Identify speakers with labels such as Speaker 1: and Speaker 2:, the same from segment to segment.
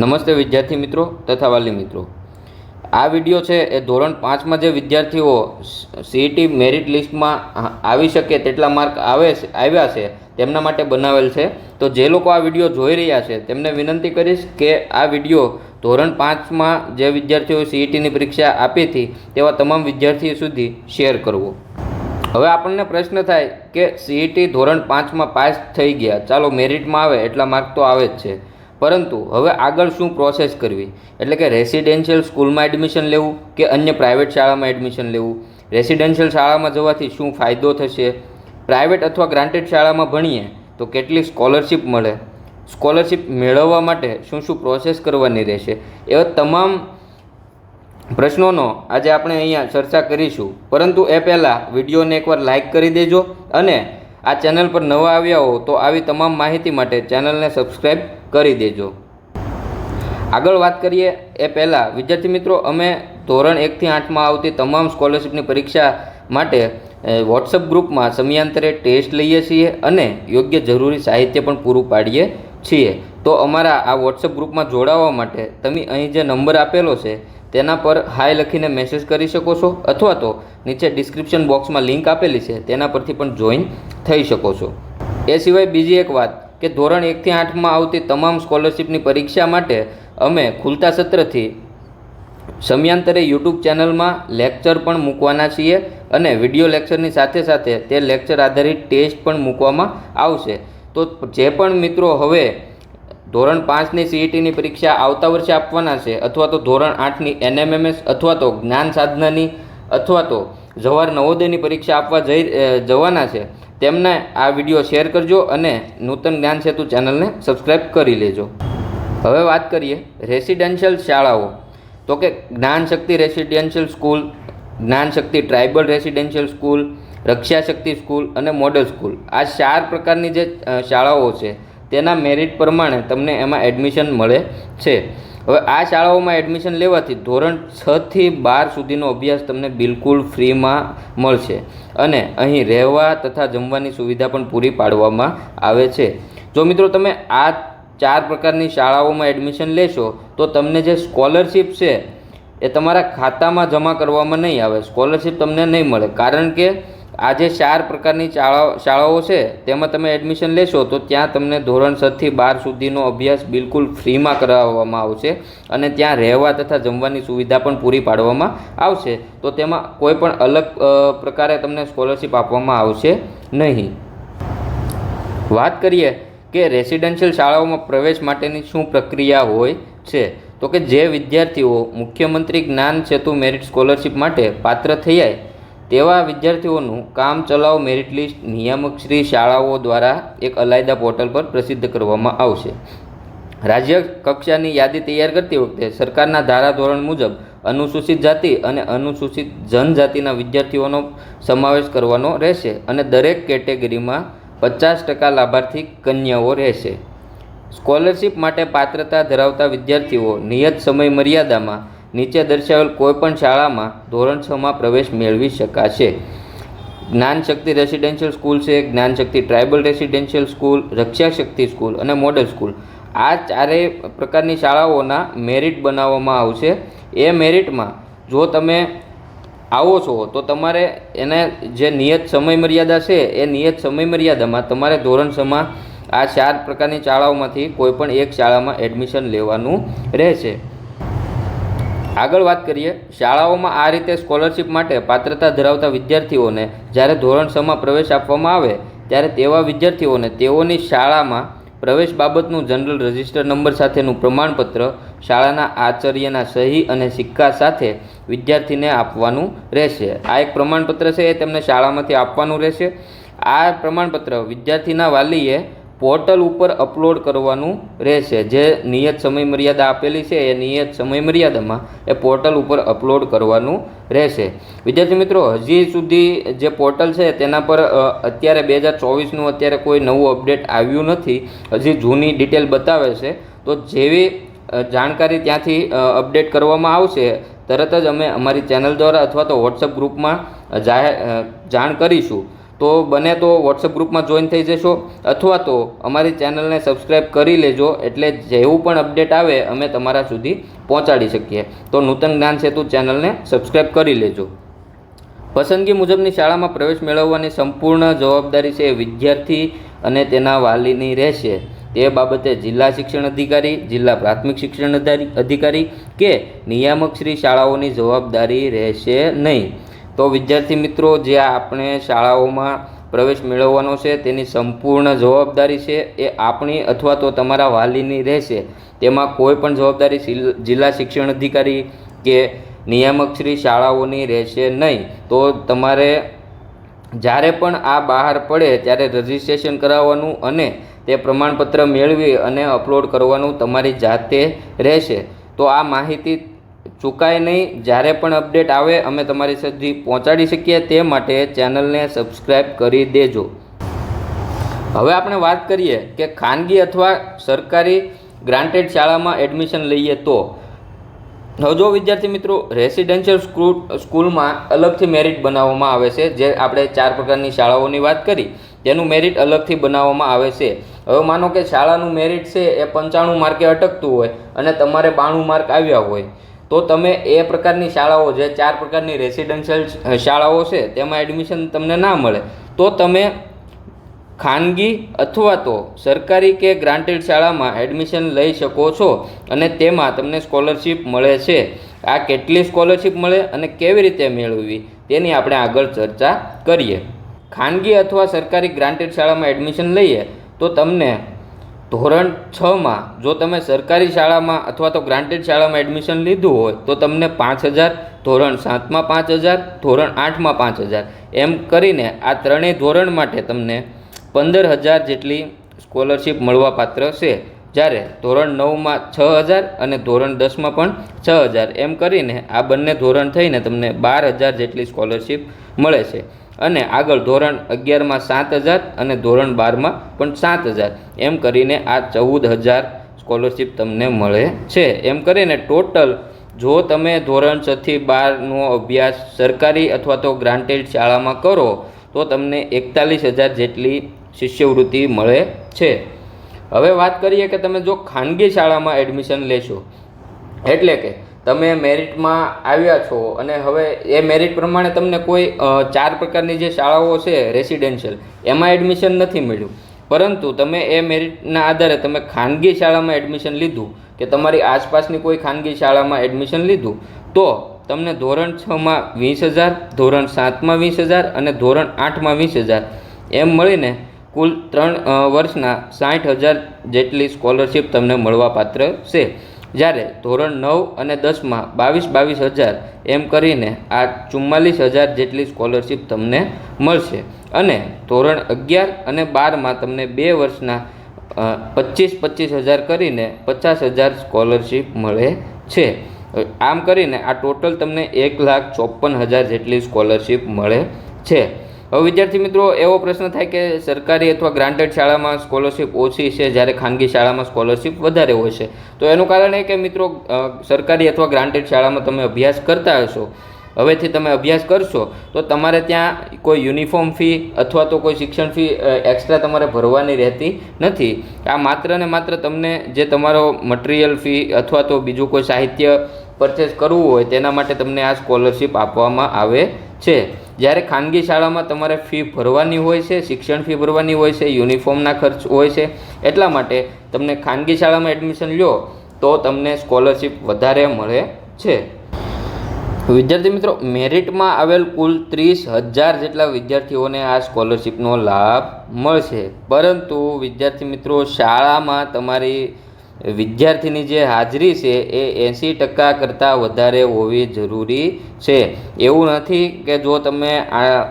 Speaker 1: નમસ્તે વિદ્યાર્થી મિત્રો તથા વાલી મિત્રો. આ વીડિયો છે એ ધોરણ પાંચમાં જે વિદ્યાર્થીઓ સીઈટી મેરિટ લિસ્ટમાં આવી શકે તેટલા માર્ક આવે આવ્યા છે, તેમના માટે બનાવેલ છે. તો જે લોકો આ વીડિયો જોઈ રહ્યા છે, તેમને વિનંતી કરીશ કે આ વીડિયો ધોરણ પાંચમાં જે વિદ્યાર્થીઓ સીઈટીની પરીક્ષા આપી હતી, તેવા તમામ વિદ્યાર્થીઓ સુધી શેર કરવો. હવે આપણને પ્રશ્ન થાય કે સીઈટી ધોરણ પાંચમાં પાસ થઈ ગયા. ચાલો મેરિટમાં આવે, એટલા માર્ક તો આવે જ છે. પરંતુ હવે આગળ શું પ્રોસેસ કરવી? એટલે કે રેસિડેન્શિયલ સ્કૂલમાં એડમિશન લેવું કે અન્ય પ્રાઇવેટ શાળામાં એડમિશન લેવું? રેસિડેન્શિયલ શાળામાં જવાથી શું ફાયદો થશે? પ્રાઇવેટ અથવા ગ્રાન્ટેડ શાળામાં ભણીએ તો કેટલી સ્કોલરશિપ મળે? સ્કોલરશિપ મેળવવા માટે શું શું પ્રોસેસ કરવાની રહેશે? એવા તમામ પ્રશ્નોનો આજે આપણે અહીંયા ચર્ચા કરીશું. પરંતુ એ પહેલાં વિડીયોને એકવાર લાઇક કરી દેજો અને આ ચેનલ પર નવા આવ્યા હો તો આવી તમામ માહિતી માટે ચેનલને સબસ્ક્રાઈબ કરી દેજો. આગળ વાત કરીએ એ પહેલાં, વિદ્યાર્થી મિત્રો, અમે ધોરણ એકથી આઠમાં આવતી તમામ સ્કોલરશિપની પરીક્ષા માટે વોટ્સઅપ ગ્રુપમાં સમયાંતરે ટેસ્ટ લઈએ છીએ અને યોગ્ય જરૂરી સાહિત્ય પણ પૂરું પાડીએ છીએ. તો અમારા આ વોટ્સઅપ ગ્રુપમાં જોડાવા માટે તમે અહીં જે નંબર આપેલો છે તેના પર હાય લખીને મેસેજ કરી શકો છો અથવા તો નીચે ડિસ્ક્રિપ્શન બોક્સમાં લિંક આપેલી છે, તેના પરથી પણ જોઈન થઈ શકો છો. એ સિવાય બીજી એક વાત કે ધોરણ એકથી આઠમાં આવતી તમામ સ્કોલરશિપની પરીક્ષા માટે અમે ખુલતા સત્રથી સમયાંતરે યુટ્યુબ ચેનલમાં લેક્ચર પણ મૂકવાના છીએ અને વીડિયો લેક્ચરની સાથે સાથે તે લેક્ચર આધારિત ટેસ્ટ પણ મૂકવામાં આવશે. તો જે પણ મિત્રો હવે ધોરણ પાંચની સીઈટીની પરીક્ષા આવતા વર્ષે આપવાના છે અથવા તો ધોરણ આઠની એનએમએમએસ અથવા તો જ્ઞાન સાધનાની અથવા તો જવાહર નવોદયની પરીક્ષા આપવા જઈ જવાના છે. તેમને આ વીડિયો શેર કરજો અને નૂતન જ્ઞાન સેતુ ચેનલને સબસ્ક્રાઈબ કરી લેજો. હવે વાત કરીએ રેસિડેન્શિયલ શાળાઓ. તો કે જ્ઞાન Shakti residential school, Gyan Shakti tribal residential school, Raksha Shakti school અને મોડલ સ્કૂલ. આ ચાર પ્રકારની જે શાળાઓ છે તેના મેરિટ પ્રમાણે તમને એમાં એડમિશન મળે છે. હવે આ શાળાઓમાં એડમિશન લેવાથી ધોરણ છથી બાર સુધીનો અભ્યાસ તમને બિલકુલ ફ્રીમાં મળશે અને અહીં રહેવા તથા જમવાની સુવિધા પણ પૂરી પાડવામાં આવે છે. જો મિત્રો તમે આ ચાર પ્રકારની શાળાઓમાં એડમિશન લેશો, તો તમને જે સ્કોલરશિપ છે, એ તમારા ખાતામાં જમા કરવામાં નહીં આવે. સ્કોલરશિપ તમને નહીં મળે. કારણ કે આ જે ચાર પ્રકારની શાળાઓ શાળાઓ છે, તેમાં તમે એડમિશન લેશો તો ત્યાં તમને ધોરણ છથી બાર સુધીનો અભ્યાસ બિલકુલ ફ્રીમાં કરાવવામાં આવશે અને ત્યાં રહેવા તથા જમવાની સુવિધા પણ પૂરી પાડવામાં આવશે. તો તેમાં કોઈ પણ અલગ પ્રકારે તમને સ્કોલરશિપ આપવામાં આવશે નહીં. વાત કરીએ કે રેસિડેન્શિયલ શાળાઓમાં પ્રવેશ માટેની શું પ્રક્રિયા હોય છે? તો કે જે વિદ્યાર્થીઓ મુખ્યમંત્રી જ્ઞાન સેતુ મેરિટ સ્કોલરશિપ માટે પાત્ર થયા તેવા વિદ્યાર્થીઓનું કામ ચલાવ મેરિટ લિસ્ટ નિયામક શ્રી શાળાઓ દ્વારા એક અલાયદા પોર્ટલ પર પ્રસિદ્ધ કરવામાં આવશે. રાજ્ય કક્ષાની યાદી તૈયાર કરતી વખતે સરકારના ધારાધોરણ મુજબ અનુસૂચિત જાતિ અને અનુસૂચિત જનજાતિના વિદ્યાર્થીઓનો સમાવેશ કરવાનો રહેશે અને દરેક કેટેગરીમાં પચાસ ટકા લાભાર્થી કન્યાઓ રહેશે. સ્કોલરશિપ માટે પાત્રતા ધરાવતા વિદ્યાર્થીઓ નિયત સમય મર્યાદામાં નીચે દર્શાવેલ કોઈપણ શાળામાં ધોરણ છમાં પ્રવેશ મેળવી શકાશે. જ્ઞાનશક્તિ રેસિડેન્શિયલ સ્કૂલ છે Gyanshakti tribal residential school Rakshashakti school અને મોડલ સ્કૂલ આ ચારેય પ્રકારની શાળાઓના મેરિટ બનાવવામાં આવશે. એ મેરિટમાં જો તમે આવો છો, તો તમારે એને જે નિયત સમય મર્યાદા છે, એ નિયત સમય મર્યાદામાં તમારે ધોરણ છમાં આ ચાર પ્રકારની શાળાઓમાંથી કોઈપણ એક શાળામાં એડમિશન લેવાનું રહેશે. આગળ વાત કરીએ, શાળાઓમાં આ રીતે સ્કોલરશિપ માટે પાત્રતા ધરાવતા વિદ્યાર્થીઓને જ્યારે ધોરણ છમાં પ્રવેશ આપવામાં આવે, ત્યારે તેવા વિદ્યાર્થીઓને તેઓની શાળામાં પ્રવેશ બાબતનું જનરલ રજિસ્ટર નંબર સાથેનું પ્રમાણપત્ર, શાળાના આચાર્યના સહી અને સિક્કા સાથે વિદ્યાર્થીને આપવાનું રહેશે. આ એક પ્રમાણપત્ર છે, એ તેમને શાળામાંથી આપવાનું રહેશે. આ પ્રમાણપત્ર વિદ્યાર્થીના વાલીએ પોર્ટલ ઉપર અપલોડ કરવાનું રહેશે. જે નિયત સમય મર્યાદા આપેલી છે, એ નિયત સમય મર્યાદામાં એ પોર્ટલ ઉપર અપલોડ કરવાનું રહેશે. વિદ્યાર્થી મિત્રો, હજી સુધી જે પોર્ટલ છે, તેના પર અત્યારે બે હજાર ચોવીસનું અત્યારે કોઈ નવું અપડેટ આવ્યું નથી. હજી જૂની ડિટેલ બતાવે છે. તો જેવી જાણકારી ત્યાંથી અપડેટ કરવામાં આવશે, તરત જ અમે અમારી ચેનલ દ્વારા અથવા તો વોટ્સઅપ ગ્રુપમાં જાહેર જાણ કરીશું. તો બને તો વોટ્સઅપ ગ્રુપમાં જોઈન થઈ જશો અથવા તો અમારી ચેનલને સબસ્ક્રાઈબ કરી લેજો એટલે જેવું પણ અપડેટ આવે અમે તમારા સુધી પહોંચાડી શકીએ. તો નૂતન જ્ઞાન સેતુ ચેનલને સબસ્ક્રાઈબ કરી લેજો. પસંદગી મુજબની શાળામાં પ્રવેશ મેળવવાની સંપૂર્ણ જવાબદારી છે વિદ્યાર્થી અને તેના વાલીની રહેશે. તે બાબતે જિલ્લા શિક્ષણ અધિકારી, જિલ્લા પ્રાથમિક શિક્ષણ અધિકારી કે નિયામક શ્રી શાળાઓની જવાબદારી રહેશે નહીં. તો વિદ્યાર્થી મિત્રો, જે આપણે શાળાઓમાં પ્રવેશ મેળવવાનો છે, તેની સંપૂર્ણ જવાબદારી છે એ આપણી અથવા તો તમારા વાલીની રહેશે. તેમાં કોઈ પણ જવાબદારી જિલ્લા શિક્ષણ અધિકારી કે નિયામક શ્રી શાળાઓની રહેશે નહીં. તો તમારે જ્યારે પણ આ બહાર પડે ત્યારે રજિસ્ટ્રેશન કરાવવાનું અને તે પ્રમાણપત્ર મેળવી અને અપલોડ કરવાનું તમારી જાતે રહેશે. તો આ માહિતી ચૂકાય નહીં. જ્યારે પણ અપડેટ આવે, અમે તમારી સુધી પહોંચાડી શકીએ તે માટે ચેનલને સબસ્ક્રાઈબ કરી દેજો. હવે આપણે વાત કરીએ કે ખાનગી અથવા સરકારી ગ્રાન્ટેડ શાળામાં એડમિશન લઈએ તો. હવે વિદ્યાર્થી મિત્રો, રેસિડેન્શિયલ સ્કૂલ, સ્કૂલમાં અલગથી મેરિટ બનાવવામાં આવે છે. જે આપણે ચાર પ્રકારની શાળાઓની વાત કરી તેનું મેરિટ અલગથી બનાવવામાં આવે છે. હવે માનો કે શાળાનું મેરિટ છે એ પંચાણું માર્કે અટકતું હોય અને તમારે બાણું માર્ક આવ્યા હોય. તો તમે એ પ્રકારની શાળાઓ જે ચાર પ્રકારની રેસિડેન્શિયલ શાળાઓ છે, તેમાં એડમિશન તમને ના મળે. તો તમે ખાનગી અથવા તો સરકારી કે ગ્રાન્ટેડ શાળામાં એડમિશન લઈ શકો છો અને તેમાં તમને સ્કોલરશીપ મળે છે. આ કેટલી સ્કોલરશિપ મળે અને કેવી રીતે મેળવવી તેની આપણે આગળ ચર્ચા કરીએ. ખાનગી અથવા સરકારી ગ્રાન્ટેડ શાળામાં એડમિશન લઈએ તો તમને ધોરણ છમાં જો તમે સરકારી શાળામાં અથવા તો ગ્રાન્ટેડ શાળામાં એડમિશન લીધું હોય, તો તમને પાંચ હજાર, ધોરણ સાતમાં પાંચ હજાર, ધોરણ આઠમાં પાંચ હજાર. એમ કરીને આ ત્રણેય ધોરણ માટે તમને પંદર હજાર જેટલી સ્કોલરશિપ મળવાપાત્ર છે. જ્યારે ધોરણ નવમાં છ હજાર અને ધોરણ દસમાં પણ છ હજાર. એમ કરીને આ બંને ધોરણ થઈને તમને બાર હજાર જેટલી સ્કોલરશીપ મળે છે. અને આગળ ધોરણ અગિયારમાં સાત હજાર અને ધોરણ બારમાં પણ સાત હજાર. એમ કરીને આ ચૌદ હજાર સ્કોલરશિપ તમને મળે છે. એમ કરીને ટોટલ જો તમે ધોરણ છથી બારનો અભ્યાસ સરકારી અથવા તો ગ્રાન્ટેડ શાળામાં કરો, તો તમને એકતાલીસ હજાર જેટલી શિષ્યવૃત્તિ મળે છે. હવે વાત કરીએ કે તમે જો ખાનગી શાળામાં એડમિશન લેશો, એટલે કે તમે મેરિટમાં આવ્યા છો અને હવે એ મેરિટ પ્રમાણે તમને કોઈ ચાર પ્રકારની જે શાળાઓ છે, રેસિડેન્શિયલ, એમાં એડમિશન નથી મળ્યું. પરંતુ તમે એ મેરિટના આધારે તમે ખાનગી શાળામાં એડમિશન લીધું કે તમારી આસપાસની કોઈ ખાનગી શાળામાં એડમિશન લીધું, તો તમને ધોરણ છમાં વીસ હજાર, ધોરણ સાતમાં વીસ હજાર અને ધોરણ આઠમાં વીસ હજાર એમ મળીને કુલ ત્રણ વર્ષના સાઠ હજાર જેટલી સ્કોલરશિપ તમને મળવાપાત્ર છે. જ્યારે ધોરણ નવ અને દસમાં બાવીસ બાવીસ હજાર એમ કરીને આ ચુમ્માલીસ હજાર જેટલી સ્કોલરશીપ તમને મળશે. અને ધોરણ અગિયાર અને બારમાં તમને બે વર્ષના પચીસ પચીસ હજાર કરીને પચાસ હજાર સ્કોલરશિપ મળે છે. આમ કરીને આ ટોટલ તમને એક લાખ ચોપન હજાર જેટલી સ્કોલરશીપ મળે છે. હવે વિદ્યાર્થી મિત્રો, એવો પ્રશ્ન થાય કે સરકારી અથવા ગ્રાન્ટેડ શાળામાં સ્કોલરશિપ ઓછી છે જ્યારે ખાનગી શાળામાં સ્કોલરશિપ વધારે હોય છે. તો એનું કારણ એ કે મિત્રો સરકારી અથવા ગ્રાન્ટેડ શાળામાં તમે અભ્યાસ કરતા હશો, હવેથી તમે અભ્યાસ કરશો, તો તમારે ત્યાં કોઈ યુનિફોર્મ ફી અથવા તો કોઈ શિક્ષણ ફી એક્સ્ટ્રા તમારે ભરવાની રહેતી નથી. આ માત્ર ને માત્ર તમને જે તમારો મટીરિયલ ફી અથવા તો બીજું કોઈ સાહિત્ય પરચેસ કરવું હોય તેના માટે તમને આ સ્કોલરશિપ આપવામાં આવે છે. જ્યારે ખાનગી શાળામાં તમારે ફી ભરવાની હોય છે, શિક્ષણ ફી ભરવાની હોય છે, યુનિફોર્મના ખર્ચ હોય છે, એટલા માટે તમને ખાનગી શાળામાં એડમિશન લો તો તમને સ્કોલરશિપ વધારે મળે છે. વિદ્યાર્થી મિત્રો મેરિટમાં આવેલ કુલ ત્રીસ હજાર જેટલા વિદ્યાર્થીઓને આ સ્કોલરશિપનો લાભ મળશે. પરંતુ વિદ્યાર્થી મિત્રો, શાળામાં તમારી વિદ્યાર્થીની જે હાજરી છે એ એંસી ટકા કરતાં વધારે હોવી જરૂરી છે. એવું નથી કે જો તમે આ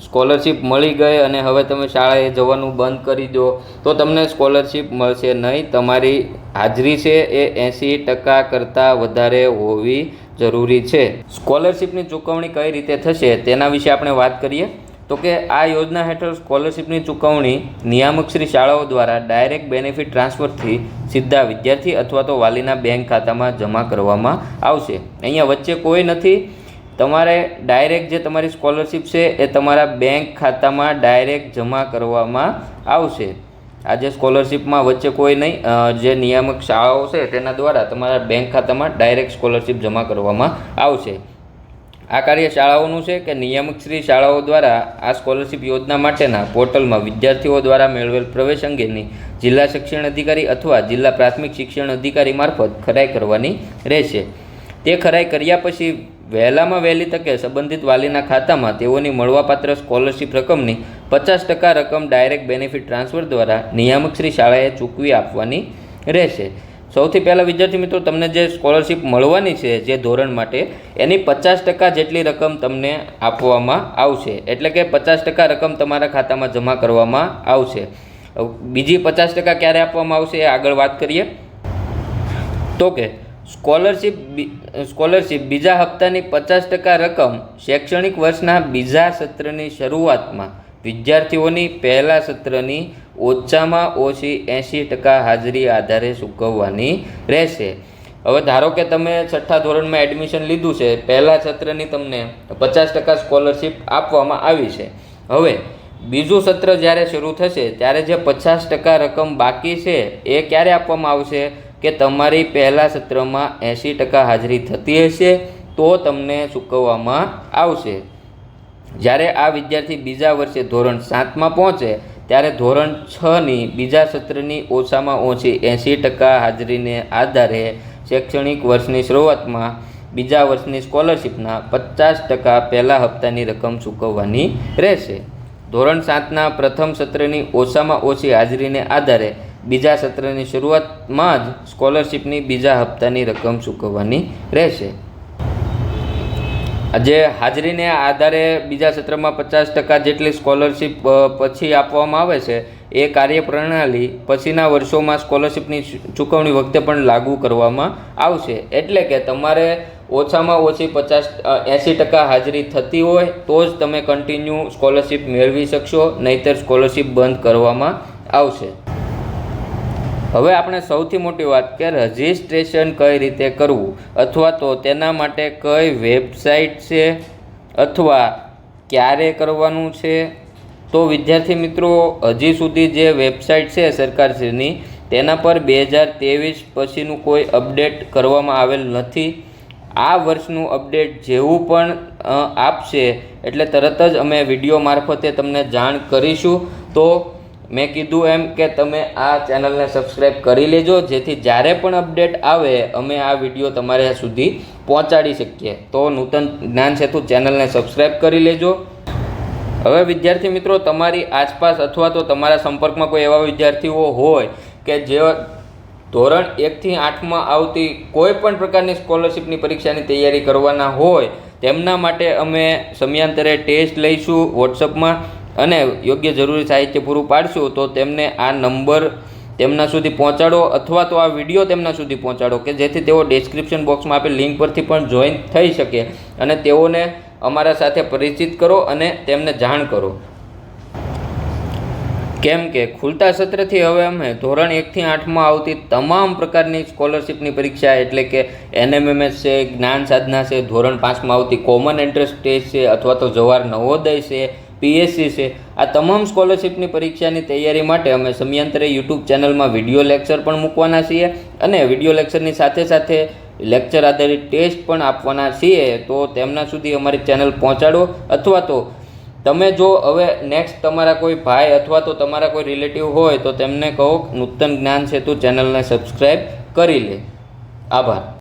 Speaker 1: સ્કોલરશિપ મળી ગઈ અને હવે તમે શાળાએ જવાનું બંધ કરી દો, તો તમને સ્કોલરશિપ મળશે નહીં. તમારી હાજરી છે એ એંસી ટકા કરતાં વધારે હોવી જરૂરી છે. સ્કોલરશિપની ચૂકવણી કઈ રીતે થશે તેના વિશે આપણે વાત કરીએ. તો કે આ યોજના હેઠળ સ્કોલરશિપની ચૂકવણી નિયામકશ્રી શાળાઓ દ્વારા ડાયરેક્ટ બેનિફિટ ટ્રાન્સફરથી સીધા વિદ્યાર્થી અથવા તો વાલીના બેંક ખાતામાં જમા કરવામાં આવશે. અહીંયા વચ્ચે કોઈ નથી. તમારે ડાયરેક્ટ જે તમારી સ્કોલરશિપ છે એ તમારા બેંક ખાતામાં ડાયરેક્ટ જમા કરવામાં આવશે. આ જે સ્કોલરશિપમાં વચ્ચે કોઈ નહીં જે નિયામક શાળાઓ છે તેના દ્વારા તમારા બેંક ખાતામાં ડાયરેક્ટ સ્કોલરશિપ જમા કરવામાં આવશે. આ કાર્ય શાળાઓનું છે કે નિયામક શ્રી શાળાઓ દ્વારા આ સ્કોલરશિપ યોજના માટેના પોર્ટલમાં વિદ્યાર્થીઓ દ્વારા મેળવેલ પ્રવેશ અંગેની જિલ્લા શિક્ષણ અધિકારી અથવા જિલ્લા પ્રાથમિક શિક્ષણ અધિકારી મારફત ખરાઈ કરવાની રહેશે. તે ખરાઈ કર્યા પછી વહેલામાં વહેલી તકે સંબંધિત વાલીના ખાતામાં તેઓની મળવાપાત્ર સ્કોલરશિપ રકમની પચાસ ટકા રકમ ડાયરેક્ટ બેનિફિટ ટ્રાન્સફર દ્વારા નિયામક શ્રી શાળાએ ચૂકવી આપવાની રહેશે. સૌથી પહેલાં વિદ્યાર્થી મિત્રો, તમને જે સ્કોલરશિપ મળવાની છે જે ધોરણ માટે, એની પચાસ ટકા જેટલી રકમ તમને આપવામાં આવશે. એટલે કે પચાસ ટકા રકમ તમારા ખાતામાં જમા કરવામાં આવશે. બીજી પચાસ ટકા ક્યારે આપવામાં આવશે એ આગળ વાત કરીએ. તો કે સ્કોલરશિપ સ્કોલરશીપ બીજા હપ્તાની પચાસ ટકા રકમ શૈક્ષણિક વર્ષના બીજા સત્રની શરૂઆતમાં વિદ્યાર્થીઓની પહેલા સત્રની ઓછામાં ઓછી એંશી ટકા હાજરી આધારે ચૂકવવાની રહેશે. હવે ધારો કે તમે છઠ્ઠા ધોરણમાં એડમિશન લીધું છે, પહેલા સત્રની તમને પચાસ ટકા સ્કોલરશિપ આપવામાં આવી છે. હવે બીજું સત્ર જ્યારે શરૂ થશે, ત્યારે જે પચાસ ટકા રકમ બાકી છે, એ ક્યારે આપવામાં આવશે? કે તમારી પહેલા સત્રમાં એંશી ટકા હાજરી થતી હશે, તો તમને ચૂકવવામાં આવશે. જ્યારે આ વિદ્યાર્થી બીજા વર્ષે ધોરણ સાતમાં પહોંચે, ત્યારે ધોરણ છની બીજા સત્રની ઓછામાં ઓછી એંસી ટકા હાજરીને આધારે શૈક્ષણિક વર્ષની શરૂઆતમાં બીજા વર્ષની સ્કોલરશિપના પચાસ ટકા પહેલા હપ્તાની રકમ ચૂકવવાની રહેશે. ધોરણ સાતના પ્રથમ સત્રની ઓછામાં ઓછી હાજરીને આધારે બીજા સત્રની શરૂઆતમાં જ સ્કોલરશિપની બીજા હપ્તાની રકમ ચૂકવવાની રહેશે. જે હાજરીને આધારે બીજા સત્રમાં પચાસ ટકા જેટલી સ્કોલરશીપ પછી આપવામાં આવે છે, એ કાર્યપ્રણાલી પછીના વર્ષોમાં સ્કોલરશીપની ચૂકવણી વખતે પણ લાગુ કરવામાં આવશે. એટલે કે તમારે ઓછામાં ઓછી પચાસ એંસી ટકા હાજરી થતી હોય, તો જ તમે કન્ટિન્યુ સ્કોલરશીપ મેળવી શકશો, નહીંતર સ્કોલરશીપ બંધ કરવામાં આવશે. હવે આપણે સૌથી મોટી વાત કે રજિસ્ટ્રેશન કઈ રીતે કરવું? અથવા તો તેના માટે કઈ વેબસાઇટ છે? અથવા ક્યારે કરવાનું છે? તો વિદ્યાર્થી મિત્રો, હજી સુધી જે વેબસાઇટ છે સરકારશ્રીની, તેના પર બે હજાર ત્રેવીસ પછીનું કોઈ અપડેટ કરવામાં આવેલ નથી. આ વર્ષનું અપડેટ જેવું પણ આપશે. એટલે તરત જ અમે વીડિયો મારફતે તમને જાણ કરીશું. તો મેં કીધું એમ કે તમે આ ચેનલને સબસ્ક્રાઈબ કરી લેજો, જેથી જ્યારે પણ અપડેટ આવે, અમે આ વીડિયો તમારે સુધી પહોંચાડી શકીએ. તો નૂતન જ્ઞાન સેતુ ચેનલને સબસ્ક્રાઈબ કરી લેજો. હવે વિદ્યાર્થી મિત્રો, તમારી આસપાસ અથવા તો તમારા સંપર્કમાં કોઈ એવા વિદ્યાર્થીઓ હોય કે જે ધોરણ એકથી આઠમાં આવતી કોઈ પણ પ્રકારની સ્કોલરશિપની પરીક્ષાની તૈયારી કરવાના હોય, તેમના માટે અમે સમયાંતરે ટેસ્ટ લઈશું. વોટ્સઅપમાં અને યોગ્ય જરૂરી સાહિત્ય પૂરું પાડશું, તો તેમને આ નંબર તેમના સુધી પહોંચાડો અથવા તો આ વીડિયો તેમના સુધી પહોંચાડો, કે જેથી તેઓ ડિસ્ક્રિપ્શન બોક્સમાં આપેલ લિંક પરથી પણ જોઈન થઈ શકે અને તેઓને અમારા સાથે પરિચિત કરો અને તેમને જાણ કરો. કેમ કે ખુલતા સત્રથી હવે અમે ધોરણ એકથી આઠમાં આવતી તમામ પ્રકારની સ્કોલરશિપની પરીક્ષા, એટલે કે એનએમએમએસ છે, જ્ઞાન સાધના છે, ધોરણ પાંચમાં આવતી કોમન એન્ટ્રન્સ ટેસ્ટ છે, અથવા તો જવાહર નવોદય છે પીએસસી છે. આ તમામ સ્કોલરશિપની પરીક્ષાની તૈયારી માટે અમે સમયાંતરે યુટ્યુબ ચેનલમાં વીડિયો લેક્ચર પણ મૂકવાના છીએ અને વીડિયો લેક્ચરની સાથે સાથે લેક્ચર આધારિત ટેસ્ટ પણ આપવાના છીએ. તો તેમના સુધી અમારી ચેનલ પહોંચાડો અથવા તો તમે જો હવે નેક્સ્ટ તમારા કોઈ ભાઈ અથવા તો તમારા કોઈ રિલેટિવ હોય તો તેમને કહો નૂતન જ્ઞાન સેતુ ચેનલને સબસ્ક્રાઈબ કરી લે. આભાર.